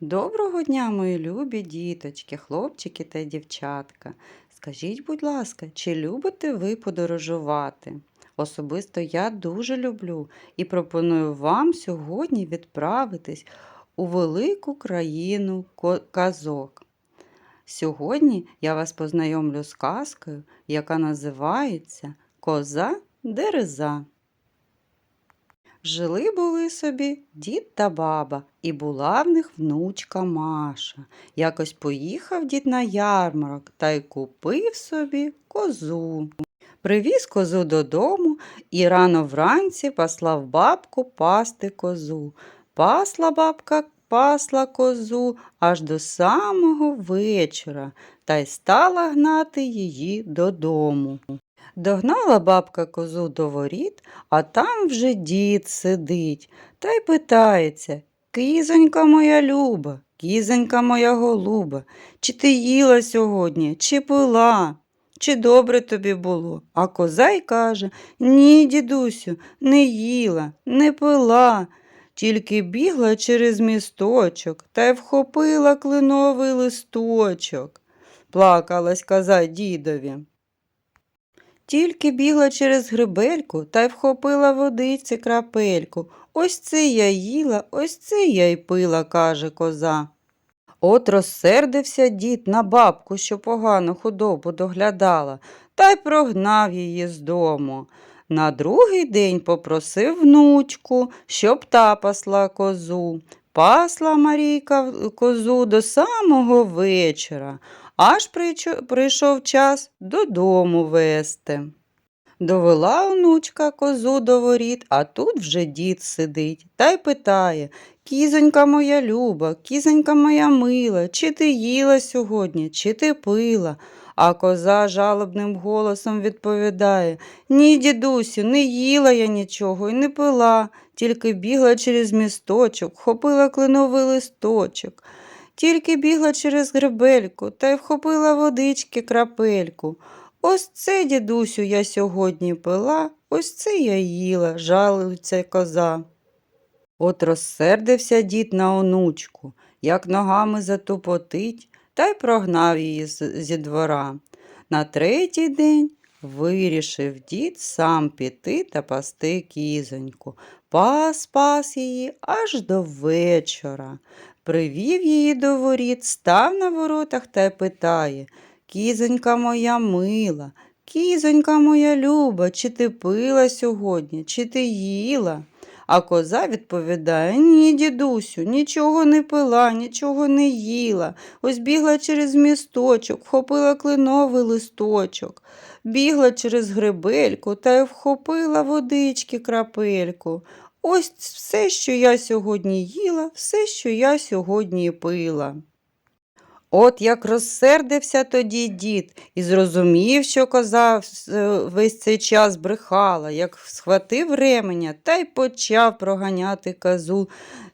Доброго дня, мої любі діточки, хлопчики та дівчатка. Скажіть, будь ласка, чи любите ви подорожувати? Особисто я дуже люблю і пропоную вам сьогодні відправитись у велику країну казок. Сьогодні я вас познайомлю з казкою, яка називається Коза Дереза. Жили були собі дід та баба, і була в них внучка Маша. Якось поїхав дід на ярмарок та й купив собі козу. Привіз козу додому і рано вранці послав бабку пасти козу. Пасла бабка, пасла козу аж до самого вечора та й стала гнати її додому. Догнала бабка козу до воріт, а там вже дід сидить та й питається Кізонька моя люба, кізонька моя голуба, чи ти їла сьогодні, чи пила, чи добре тобі було? А коза й каже Ні, дідусю, не їла, не пила. Тільки бігла через місточок та й вхопила кленовий листочок. Плакалась коза дідові. Тільки бігла через грибельку та й вхопила водиці крапельку. Ось це я їла, ось це я й пила, каже коза. От розсердився дід на бабку, що погану худобу доглядала, та й прогнав її з дому. На другий день попросив внучку, щоб та пасла козу. Пасла Марійка козу до самого вечора, аж прийшов час додому вести. Довела онучка козу до воріт, а тут вже дід сидить та й питає Кізонька моя люба, кізонька моя мила, чи ти їла сьогодні, чи ти пила? А коза жалобним голосом відповідає Ні, дідусю, не їла я нічого і не пила, тільки бігла через місточок, вхопила кленовий листочок. Тільки бігла через гребельку та й вхопила водички крапельку. Ось це, дідусю, я сьогодні пила, ось це я їла, жалується коза. От розсердився дід на онучку, як ногами затупотить, та й прогнав її зі двора. На третій день вирішив дід сам піти та пасти кізоньку. Пас пас її аж до вечора. Привів її до воріт, став на воротах та питає Кізонька моя мила, кізонька моя люба, чи ти пила сьогодні, чи ти їла? А коза відповідає Ні, дідусю, нічого не пила, нічого не їла. Ось бігла через місточок, вхопила кленовий листочок, бігла через гребельку та й вхопила водички крапельку. Ось все, що я сьогодні їла, все, що я сьогодні пила. От як розсердився тоді дід і зрозумів, що коза е, весь цей час брехала, як схватив ременя та й почав проганяти козу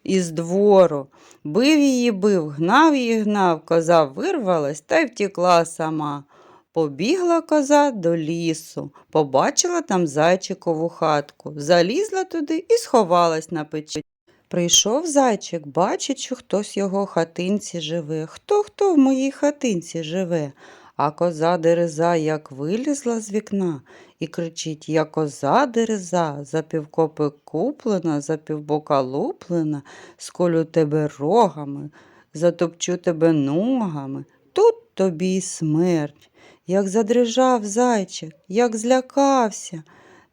із двору. Бив її, бив, гнав її, гнав, коза вирвалась та й втекла сама. Побігла коза до лісу, побачила там зайчикову хатку, залізла туди і сховалась на печі. Прийшов зайчик, бачить, що хтось його хатинці живе. Хто хто в моїй хатинці живе? А коза дереза як вилізла з вікна і кричить: Я коза дереза, за півкопи куплена, за півбока луплена, сколю тебе рогами, затопчу тебе ногами. Тут тобі й смерть. Як задрижав зайчик, як злякався,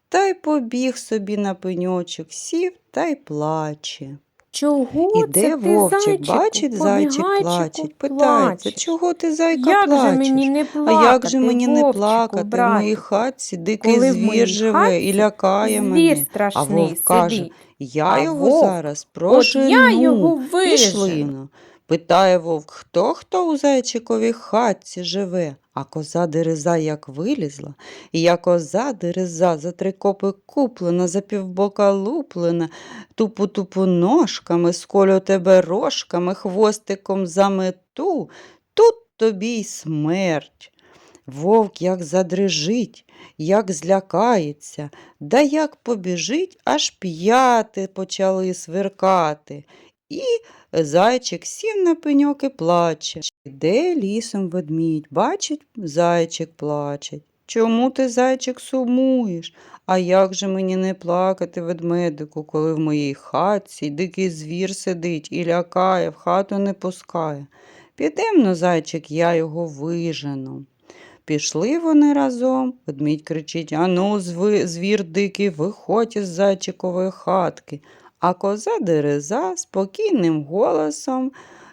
та й побіг собі на пеньочок, сів та й плаче. Чого Іде це ти, вовчик, зайчику, бачить, зайчик плачить, питається, чого ти зайка Як плачеш? же мені не а як же мені не плакати? В моїй хатці дикий Коли звір живе і лякає мене. А вовк каже, я А його вовк, зараз прожену. я його Пішли. Питає вовк, хто хто у зайчиковій хатці живе? А коза дереза як вилізла, і я коза дереза за три копи куплена, за півбока луплена, тупу-тупу ножками, сколю тебе рожками, хвостиком замету, тут тобі й смерть. Вовк як задрижить, як злякається, да як побіжить, аж п'яти почали сверкати. І зайчик сів на пеньок і плаче. Іде лісом ведмідь, бачить, зайчик плаче. Чому ти, зайчик, сумуєш? А як же мені не плакати, ведмедику, коли в моїй хатці дикий звір сидить і лякає, в хату не пускає. Підемно, зайчик, я його вижену. Пішли вони разом, ведмідь кричить Ану, звір дикий, виходь із зайчикової хатки. А коза дереза спокійним голосом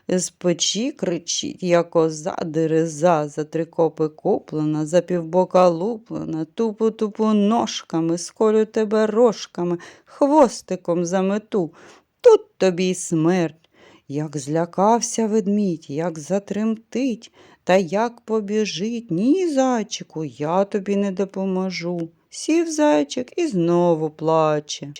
з печі кричить Я коза дереза, за три копи куплена, за півбока луплена, тупу тупу ножками, сколю тебе рожками, хвостиком замету. Тут тобі й смерть. Як злякався ведмідь, як затремтить, та як побіжить, ні, зайчику, я тобі не допоможу. Сів зайчик і знову плаче.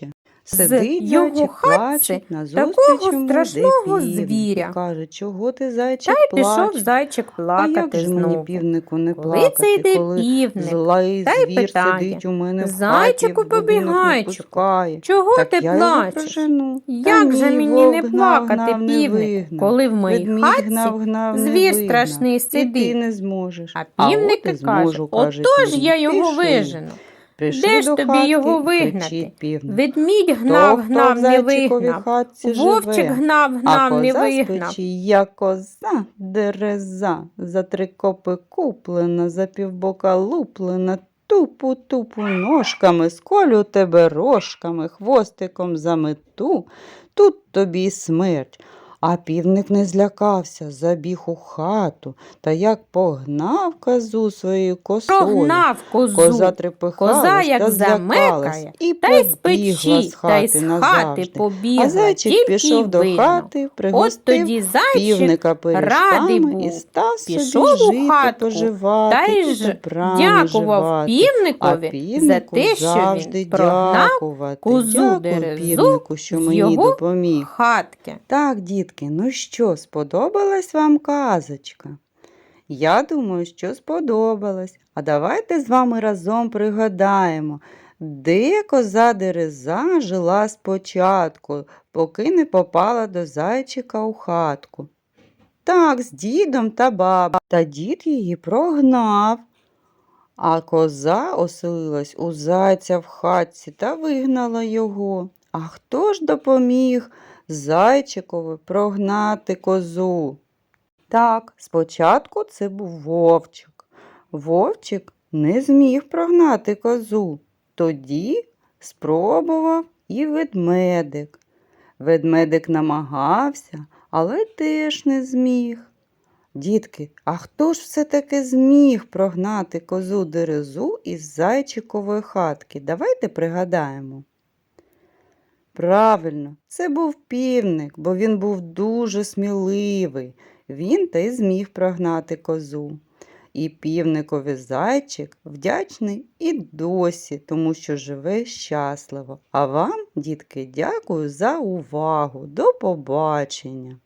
Сидить його зайчик, хатці такого страшного звіря. Каже, чого ти, зайчик, Та й пішов зайчик А як плакати же мені півнику не Коли плакати, це йде коли півник, злий та й звір питає, сидить у мене в «Зайчику, хаті, в не побігайчику, пускає. Чого Так ти я його плачеш? Та Як же мені не плакати, гнав, півник, коли в моїй гнав, гнав, звір вигнав. страшний І ти сидить. не зможеш. А півник каже, отож я його вижену. Прийшли Де ж до тобі хатки, його вигнати? Ведмідь гнав, хто гнав, в не зайчиковій вигнав. хатці Вовчик гнав, А гнав, не коза з вигнав. печі, я коза, дереза, за три копи куплена, за півбока луплена, тупу-тупу ножками, сколю тебе рожками, хвостиком замету, тут тобі й смерть. А півник не злякався, забіг у хату, та як погнав козу своєю косою. Прогнав козу. Коза трепихалась Коза як та замекає, і Та й з побігла печі, з та й хати з назавжди. хати побігла, А зайчик тільки пішов до вигнав. хати, От пригостив тоді зайчик півника пиріжками був. і став Пішов собі у жити, хатку, поживати, та й ж добрами дякував живати. півникові а півнику за те, що завжди він прогнав дякувати. козу Дякую дерезу півнику, що з мені його допоміг. хатки. Так, дітки, ну що, сподобалась вам казочка? Я думаю, що сподобалась. А давайте з вами разом пригадаємо, де коза дереза жила спочатку, поки не попала до зайчика у хатку. Так, з дідом та бабою. Та дід її прогнав. А коза оселилась у зайця в хатці та вигнала його. А хто ж допоміг зайчикові прогнати козу? Так, спочатку це був вовчик. Вовчик не зміг прогнати козу. Тоді спробував і ведмедик. Ведмедик намагався, але теж не зміг. Дітки, а хто ж все-таки зміг прогнати козу дерезу із зайчикової хатки? Давайте пригадаємо. Правильно, це був півник, бо він був дуже сміливий. Він та й зміг прогнати козу. І півникові зайчик вдячний і досі, тому що живе щасливо. А вам, дітки, дякую за увагу. До побачення!